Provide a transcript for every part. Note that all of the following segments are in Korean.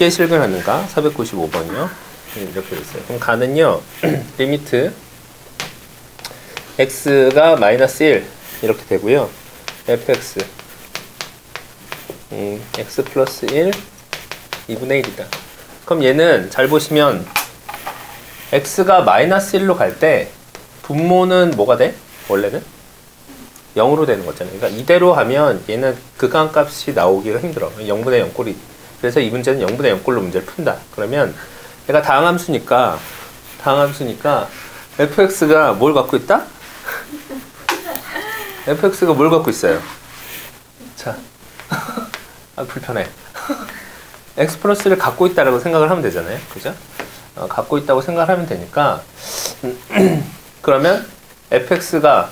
개의 실근을 갖는가? 495번이요. 이렇게 돼 있어요. 그럼 가는요. 리미트 x가 마이너스 1 이렇게 되고요. fx 음, x 플러스 1 2분의 1이다. 그럼 얘는 잘 보시면 x가 마이너스 1로 갈 때 분모는 뭐가 돼? 원래는 0으로 되는 거잖아요. 그러니까 이대로 하면 얘는 극한값이 나오기가 힘들어. 0분의 0꼴이. 그래서 이 문제는 0분의 0꼴로 문제를 푼다. 그러면 얘가 다항함수니까 다항함수니까 fx가 뭘 갖고 있다? fx가 뭘 갖고 있어요? 자, 아 불편해. x 플러스를 갖고 있다라고 생각을 하면 되잖아요. 그죠? 어, 갖고 있다고 생각을 하면 되니까 그러면 fx가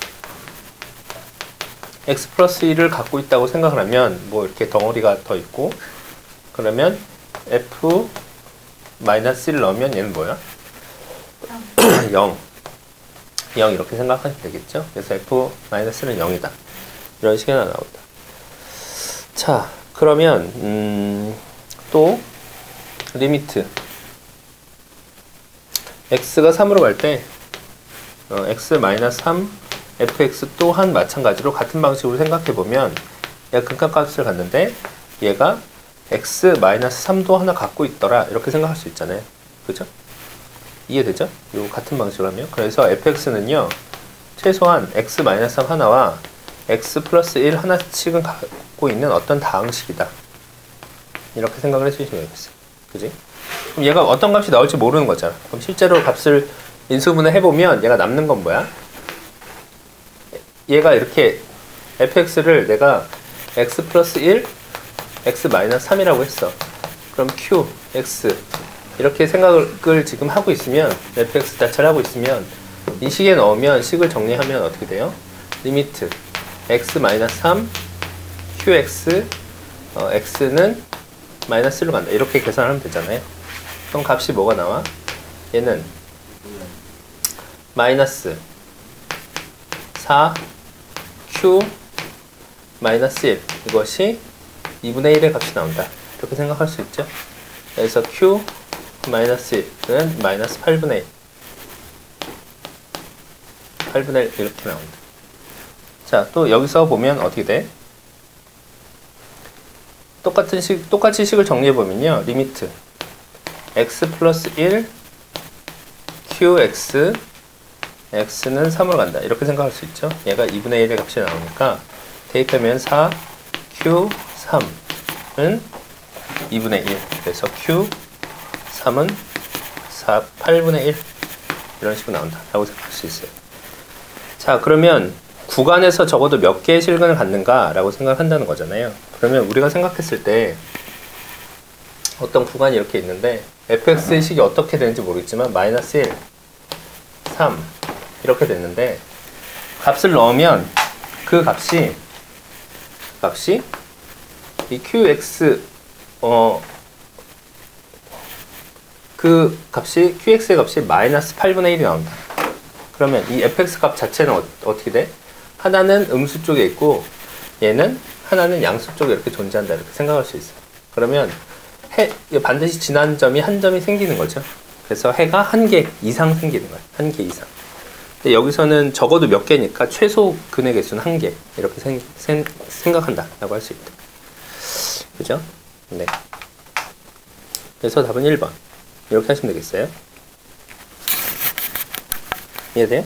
x 플러스 1을 갖고 있다고 생각을 하면 뭐 이렇게 덩어리가 더 있고 그러면 f 마이너스 1 넣으면 얘는 뭐야? 0 0 이렇게 생각하시면 되겠죠? 그래서 f 마이너스는 0이다. 이런 식이 하나 나온다. 자 그러면 음, 또 리미트. X가 3으로 갈때 어, x 마이너스 3 fx 또한 마찬가지로 같은 방식으로 생각해 보면 얘가 극한값을 갖는데 얘가 x 마이너스 3도 하나 갖고 있더라 이렇게 생각할 수 있잖아요 그죠? 이해되죠? 요 같은 방식으로 하면 그래서 fx는요 최소한 x 마이너스 3 하나와 x 플러스 1 하나씩은 갖고 있는 어떤 다항식이다 이렇게 생각을 해주시면 되겠어요 그지? 그럼 얘가 어떤 값이 나올지 모르는 거잖아 그럼 실제로 값을 인수분해 해보면 얘가 남는 건 뭐야? 얘가 이렇게 fx를 내가 x 플러스 1 x 마이너스 3이라고 했어. 그럼 q, x 이렇게 생각을 지금 하고 있으면 fx 자체를 하고 있으면 이 식에 넣으면 식을 정리하면 어떻게 돼요? 리미트 x 마이너스 3 qx 어, x는 마이너스 1로 간다. 이렇게 계산하면 되잖아요. 그럼 값이 뭐가 나와? 얘는 마이너스 4 q 마이너스 1 이것이 2분의 1의 값이 나온다. 이렇게 생각할 수 있죠. 그래서 q 마이너스 1은 마이너스 8분의 1 8분의 1 이렇게 나온다. 자, 또 여기서 보면 어떻게 돼? 똑같은 식, 똑같이 식을 정리해보면요. 리미트 x 플러스 1 qx x는 3으로 간다. 이렇게 생각할 수 있죠. 얘가 2분의 1의 값이 나오니까 대입하면 4 q 3은 2분의 1. 그래서 q 3은 4, 8분의 1 이런 식으로 나온다. 라고 생각할 수 있어요. 자 그러면 구간에서 적어도 몇 개의 실근을 갖는가 라고 생각을 한다는 거잖아요. 그러면 우리가 생각했을 때 어떤 구간이 이렇게 있는데 fx의 식이 어떻게 되는지 모르겠지만 마이너스 1, 3 이렇게 됐는데 값을 넣으면 그 값이 값이 이 qx 어 그 값이 qx의 값이 마이너스 8분의 1이 나온다. 그러면 이 fx 값 자체는 어, 떻게 돼? 하나는 음수 쪽에 있고 얘는 하나는 양수 쪽에 이렇게 존재한다 이렇게 생각할 수 있어요. 그러면 해 반드시 지난 점이 한 점이 생기는 거죠. 그래서 해가 한 개 이상 생기는 거예요. 한개 이상. 근데 여기서는 적어도 몇 개니까 최소 근의 개수는 한 개. 이렇게 생, 생, 생각한다. 라고 할 수 있다. 그죠? 네. 그래서 답은 1번. 이렇게 하시면 되겠어요. 이해돼요?